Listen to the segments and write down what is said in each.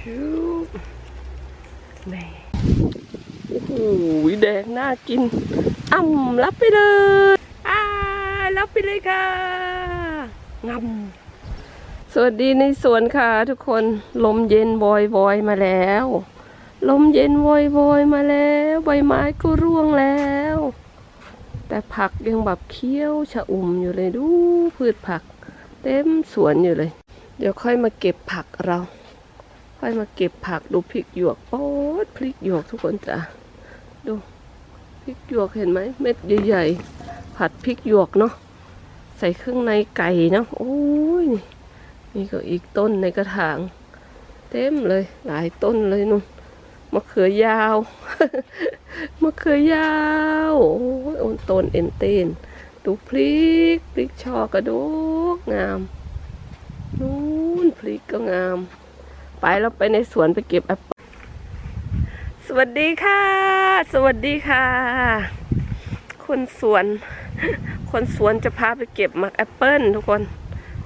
ชูแม่โอ้โหแดงน่ากินอ่ำรับไปเลยอ่ารับไปเลยค่ะงำสวัสดีในสวนค่ะทุกคนลมเย็นวอยวอยมาแล้ว ลมเย็นวอยวอยมาแล้ว ใบไม้ก็ร่วงแล้ว แต่ผักยังแบบเคี้ยวชะอุ่มอยู่เลยดูพืชผัก เต็มสวนอยู่เลย เดี๋ยวค่อยมาเก็บผักเรา ค่อยมาเก็บผักดูพริกหยวกโป๊ดพริกหยวกทุกคนจ้ะดูพริกหยวกเห็นไหมเม็ดใหญ่ๆ ผัดพริกหยวกเนาะใส่เครื่องในไก่เนาะโอ้ยนี่นี่ก็อีกต้นในกระถาง เต็มเลยหลายต้นเลยนุ่นมะเขือยาวมะเขือยาวโอ้ยโอนต้นเอ็นเตนดูพริกพริกชอกระดูกงามนู้นพริกก็งาม ไปแล้วไปในสวนไปเก็บแอปเปิ้ลสวัสดีค่ะ สวัสดีค่ะ คนสวน คนสวนจะพาไปเก็บหมักแอปเปิ้ลทุกคน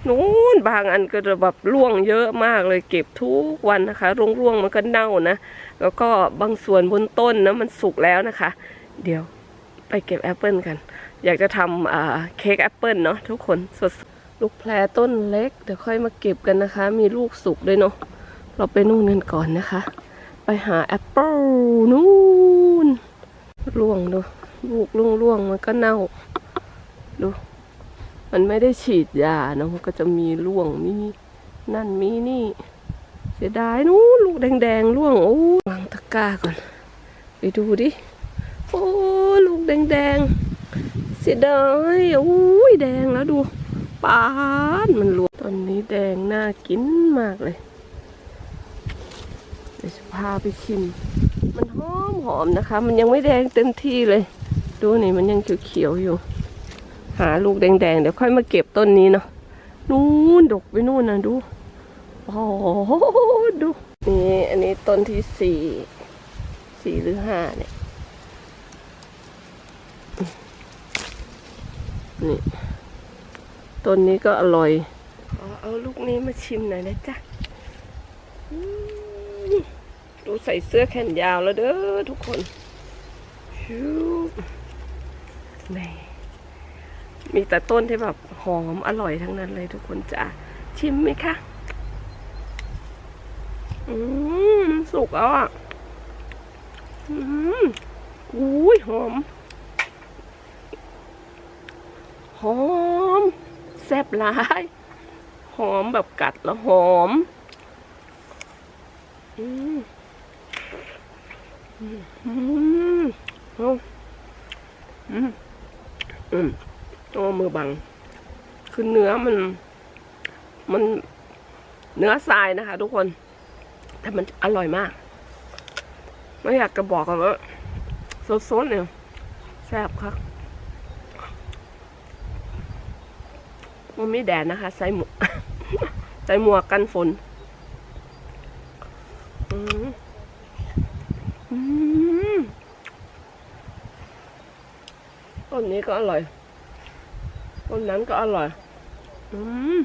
นู้นบางอันก็จะแบบร่วงเยอะมากเลยเก็บทุกวันนะคะร่วงร่วงๆมันก็เน่านะ แล้วก็บางส่วนบนต้นนะมันสุกแล้วนะคะ เดี๋ยวไปเก็บแอปเปิลกัน อยากจะทำเค้กแอปเปิลเนาะทุกคนสดลูกแพรต้นเล็ก เดี๋ยวค่อยมาเก็บกันนะคะ มีลูกสุกด้วยเนาะ เราไปนู่นกันก่อนนะคะ ไปหาแอปเปิลนู่นร่วงดูลูกร่วงร่วงมันก็เน่าดูมันไม่ได้ฉีดยาเนาะมันก็จะมีร่วงมีนั่นมีนี่ เสียดายนู้นลูกแดงๆร่วงโอ้วางตะกร้าก่อน ไปดูดิโอ้ลูกแดงๆเสียดายโอ้ยแดงแล้วดูปานมันรวงตอนนี้แดงน่ากินมากเลย พาไปชิม มันหอมหอมนะคะ มันยังไม่แดงเต็มที่เลย ดูนี่มันยังเขียวๆอยู่ หาลูกแดงๆ เดี๋ยวค่อยมาเก็บต้นนี้เนาะนู่นดกไปนู่นนะดูโอ้โหดูนี่อันนี้ต้นที่สี่สี่หรือห้าเนี่ยนี่ต้นนี้ก็อร่อยอเอาลูกนี้มาชิมหน่อยนะจ๊ะ ดูใส่เสื้อแขนยาวแล้วเด้อทุกคนชิวแหม่มีแต่ต้นที่แบบหอมอร่อยทั้งนั้นเลยทุกคนจ้ะชิมไหมคะ อืมสุกแล้วอะ อืมอุ้ยหอม หอม แซ่บหลาย หอมแบบกัดแล้วหอม อืมอืมอืมเอาอืมอืม โอ้มือบัง คือเนื้อมัน มันเนื้อทรายนะคะ ทุกคน แต่มันอร่อยมาก ไม่อยากจะบอกกันว่าสดๆเนี่ยแซ่บครับมันไม่แดดนะคะ ใส่หมวก ใส่หมวกกันฝน อืมอืม ต้นนี้ก็อร่อย ต้นนั้นก็อร่อย อืม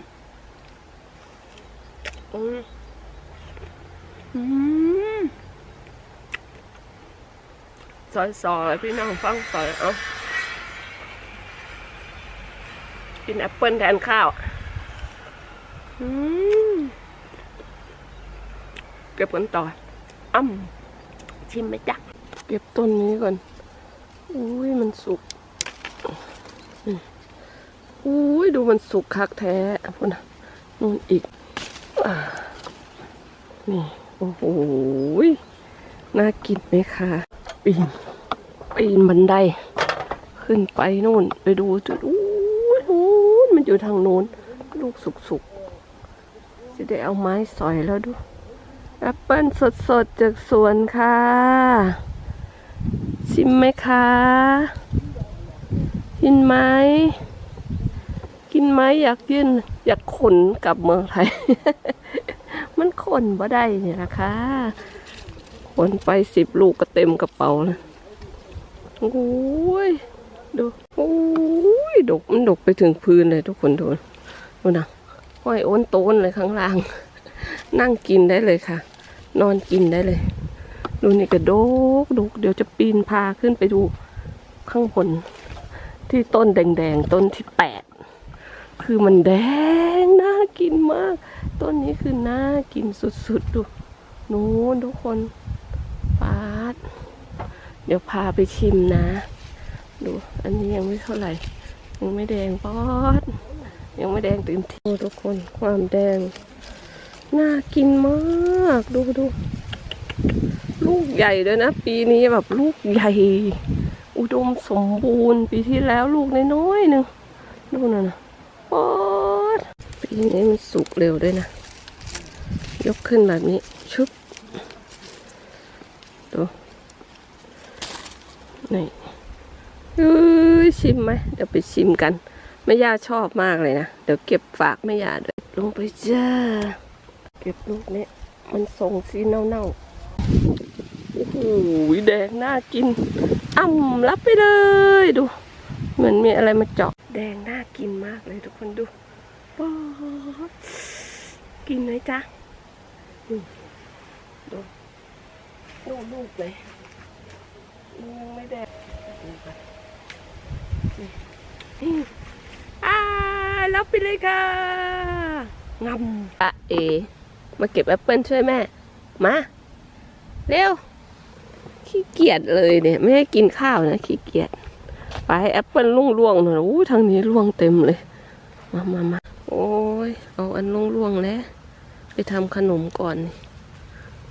อืมอืมซอยซอยพี่น้องฟังซอยเอากินแอปเปิลแทนข้าว อืมเก็บกันต่ออ้ำชิมไหมจ๊ะ เก็บต้นนี้ก่อน อุ้ยมันสุก อุ้ยดูมันสุกคักแท้พุ่นน่ะนู่นอีกอนี่ โอ้โหน่ากินไหมคะปีนปีนบันได ขึ้นไปนู่น ไปดูจุดอู้ยนู้นมันอยู่ทางนู้น ลูกสุกๆจะได้เอาไม้สอยแล้วดูแอปเปิ้ลสดๆจากสวนค่ะ ชิมไหมคะ กินไหมกินไหมอยากยื่นอยากขนกลับเมืองไทย มันขนบ่ได้เนี่ยนะคะขนไปสิบลูกก็เต็มกระเป๋าเลยโอ้ยดูโอ้ยดกมันดกไปถึงพื้นเลยทุกคนดูดูนะห้อยโอนโตนเลยข้างล่าง นั่งกินได้เลยค่ะ นอนกินได้เลย ดูนี่กระโดกดกเดี๋ยวจะปีนพาขึ้นไปดูข้างบน ที่ต้นแดงๆ ต้นที่แปดคือมันแดงน่ากินมาก ต้นนี้คือน่ากินสุดๆดูนู้นทุกคนปาด เดี๋ยวพาไปชิมนะ ดู อันนี้ยังไม่เท่าไหร่ ยังไม่แดงปอด ยังไม่แดงเต็มที่ทุกคนความแดง น่ากินมาก ดูดู ลูกใหญ่ด้วยนะ ปีนี้แบบลูกใหญ่ อุดมสมบูรณ์ ปีที่แล้วลูกน้อยๆหนึ่งดูน่ะนะปอดปีนี้มันสุกเร็วด้วยนะ ยกขึ้นแบบนี้ชุบดูนี่เอ้ยชิมไหมเดี๋ยวไปชิมกันแม่ย่าชอบมากเลยนะ เดี๋ยวเก็บฝากแม่ย่าด้วยลงไปจ้า เก็บลูกนี้มันทรงสีเน่าๆโอ้โหแดงน่ากิน อ่ำรับไปเลยดู เหมือนมีอะไรมาเจาะแดงน่ากินมากเลยทุกคนดูป๊อดกินไหมจ๊ะอืมดูดูลูกเลยยังไม่แดงดูก่อนนี่อ่ารับไปเลยค่ะงำอะเอ มาเก็บแอปเปิลช่วยแม่ มา เร็ว ขี้เกียจเลยเนี่ย ไม่ให้กินข้าวนะขี้เกียจไปแอปเปิลล่วงล่วงๆหน่อยอู้ทางนี้ล่วงเต็มเลย มามามาโอ้ยเอาอันล่วงล่วงๆแล้ว ไปทำขนมก่อนนี่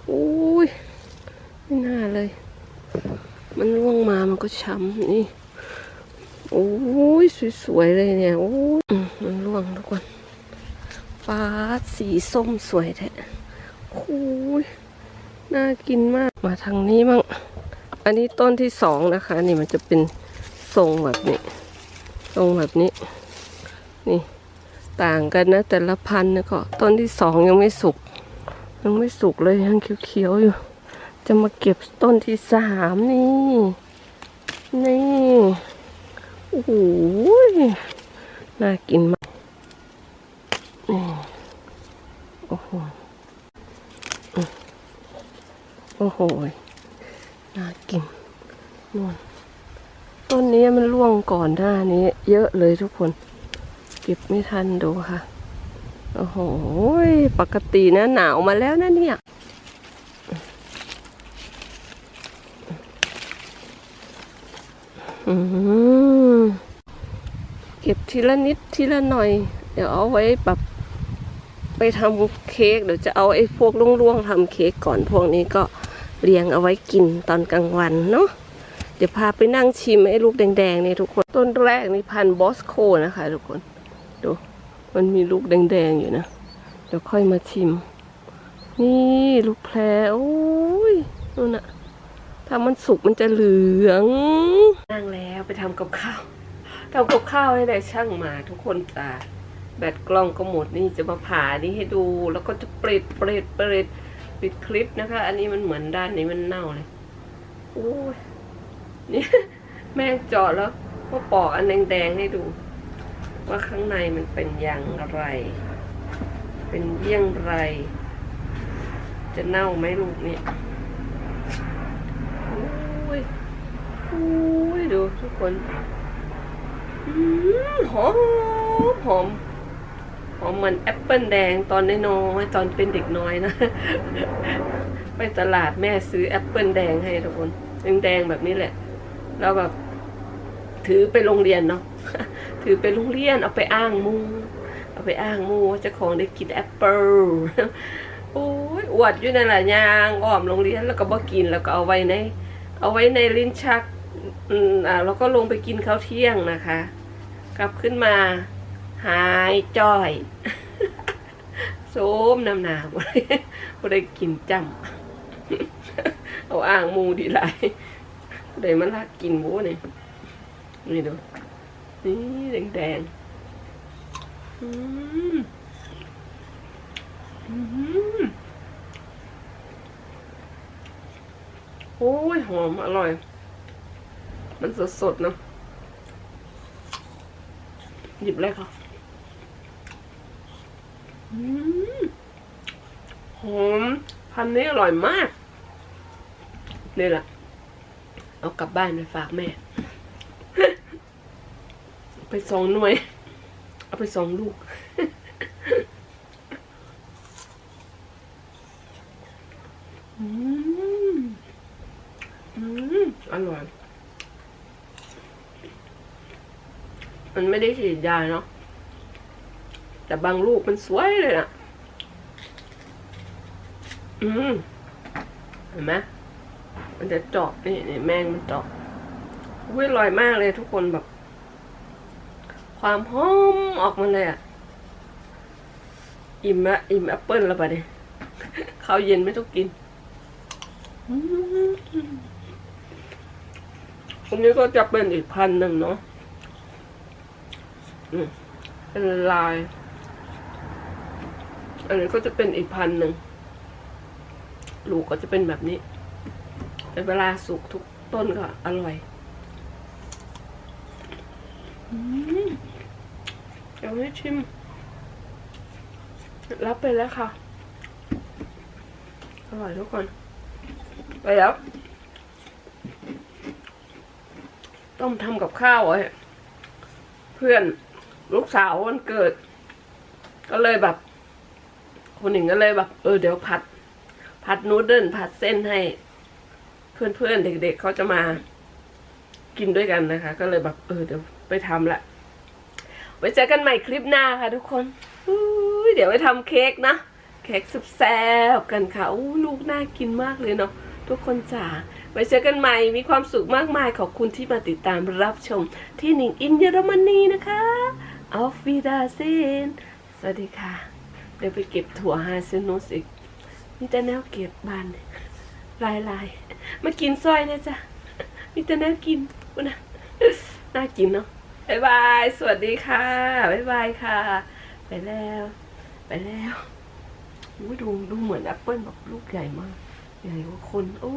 โอ้ยไม่น่าเลย มันล่วงมามันก็ช้ำนี่โอ้ยสวยๆเลยเนี่ยโอ้ยมมันล่วงทุกคนฟ้าสีส้มสวยแท้โอ้ยน่ากินมากมาทางนี้มั่ง อันนี้ต้นที่สองนะคะ นี่มันจะเป็นทรงแบบนี้ ทรงแบบนี้ นี่ต่างกันนะ แต่ละพันธุ์นะก็ต้นที่สองยังไม่สุก ยังไม่สุกเลยยังเขียวๆอยู่ จะมาเก็บต้นที่สามนี่ นี่โอ้โหน่ากินมากนี่โอ้โหโอ้โห น่ากินนู่นต้นนี้มันร่วงก่ อนหน้านี้เยอะเลยทุกคน เก็บไม่ทันดูค่ะ โอ้โห ปกตินะหนาวมาแล้วนะเนี่ย เก็บทีละนิดทีละหน่อย เดี๋ยวเอาไว้แบบไปทำเค้กเดี๋ยวจะเอาไอ้พวกร่วงๆทำเค้กก่อนพวกนี้ก็เรียงเอาไว้กินตอนกลางวันเนาะ เดี๋ยวพาไปนั่งชิมไอ้ลูกแดงๆนี่ทุกคน ต้นแรกนี่พันบอสโคนะคะ ทุกคน ดู มันมีลูกแดงๆอยู่นะ เดี๋ยวค่อยมาชิม นี่ลูกแพรโอ้ยนู่นน่ะถ้ามันสุกมันจะเหลือง นั่งแล้วไปทำกับข้าวทำกับข้าวให้ได้ช่างมาทุกคนจ้าแบตกล้องก็หมดนี่จะมาผ่านี่ให้ดูแล้วก็จะเปรตเปรตเปรตปิดคลิปนะคะ อันนี้มันเหมือนด้านนี้มันเน่าเลยโอ้ย นี่แม่เจาะแล้วก็ปอกอันแดงๆให้ดู ว่าข้างในมันเป็นอย่างไร เป็นเยี่ยงไร จะเน่าไหมลูกเนี่ยโอ้ยโอ้ยดูทุกคนหอมหอมหอมเหมือนแอปเปิลแดงตอนน้อยตอนเป็นเด็กน้อยนะ ไปตลาดแม่ซื้อแอปเปิลแดงให้ทุกคนแดงๆแบบนี้แหละ แล้วแบบถือไปโรงเรียนเนาะถือไปโรงเรียนเอาไปอ้างมูเอาไปอ้างมูว่าเจ้าของได้กินแอปเปิลโอ้ยอวดอยู่นั่นแหละยางอ้อมโรงเรียนแล้วก็บ่กินแล้วก็เอาไว้ใน เอาไว้ในลิ้นชักอืมอ่าแล้วก็ลงไปกินข้าวเที่ยงนะคะ กลับขึ้นมาหายจ้อยโสมน้ำหนาบ่ได้บ่ได้กินจำเอาอ่างมูดีไร บ่ได้มาลากกินหมูนี่นี่ดูนี่แดงๆอืมอืมโอ้ยหอม อร่อย มันสดๆเนาะหยิบเลยค่ะหอม พันนี้อร่อยมาก นี่แหละ เอากลับบ้านไปฝากแม่ ไปสองหน่วย เอาไปสองลูก อืม อืม อร่อย มันไม่ได้ฉีดยาเนาะ แต่บางลูกมันสวยเลยนะอืม เห็นไหม มันจะเจาะนี่นี่แมงมันเจาะอุ้ยอร่อยมากเลยทุกคนแบบ ความหอมออกมาเลยอะ อิ่มละอิ่มแอปเปิ้ลแล้วปะเนี่ยข้าวเย็นไม่ต้องกินอันนี้ก็จะเป็นอีกพันหนึ่งเนาะเป็นลาย อันนี้ก็จะเป็นอีกพันหนึ่งลูกก็จะเป็นแบบนี้ เวลาสุกทุกต้นก็อร่อยอืมเอาให้ชิม รับไปแล้วค่ะ อร่อยทุกคน ไปแล้ว ต้องทำกับข้าวไว้เพื่อนลูกสาววันเกิด ก็เลยแบบ คนหนึ่งก็เลยแบบ เออเดี๋ยวผัด ผัดนูดเดิลผัดเส้นให้ เพื่อนๆเด็กๆเขาจะมากินด้วยกันนะคะ ก็เลยแบบเออเดี๋ยวไปทำละไว้เจอกันใหม่คลิปหน้าค่ะทุกคนเดี๋ยวไปทำเค้กนะเค้กสุดแซ่บกันค่ะอู้ลูกน่ากินมากเลยเนาะทุกคนจ๋าไว้เจอกันใหม่มีความสุขมากมายขอบคุณที่มาติดตามรับชม ที่หนิงอินเยอรมนีนะคะออฟฟิดาเซนสวัสดีค่ะ เดี๋ยวไปเก็บถั่วฮาเซนุสอีกมีแต่แนวเก็บบาน ลายลายมากินซอยเนี่ยจ้ะมีแต่แนวกินอุนะน่ากินเนาะบายบาย สวัสดีค่ะบายบายค่ะ ไปแล้ว ไปแล้วอุ๊ยดูดูเหมือนแอปเปิลแบบลูกใหญ่มาก ใหญ่กว่าคน โอ้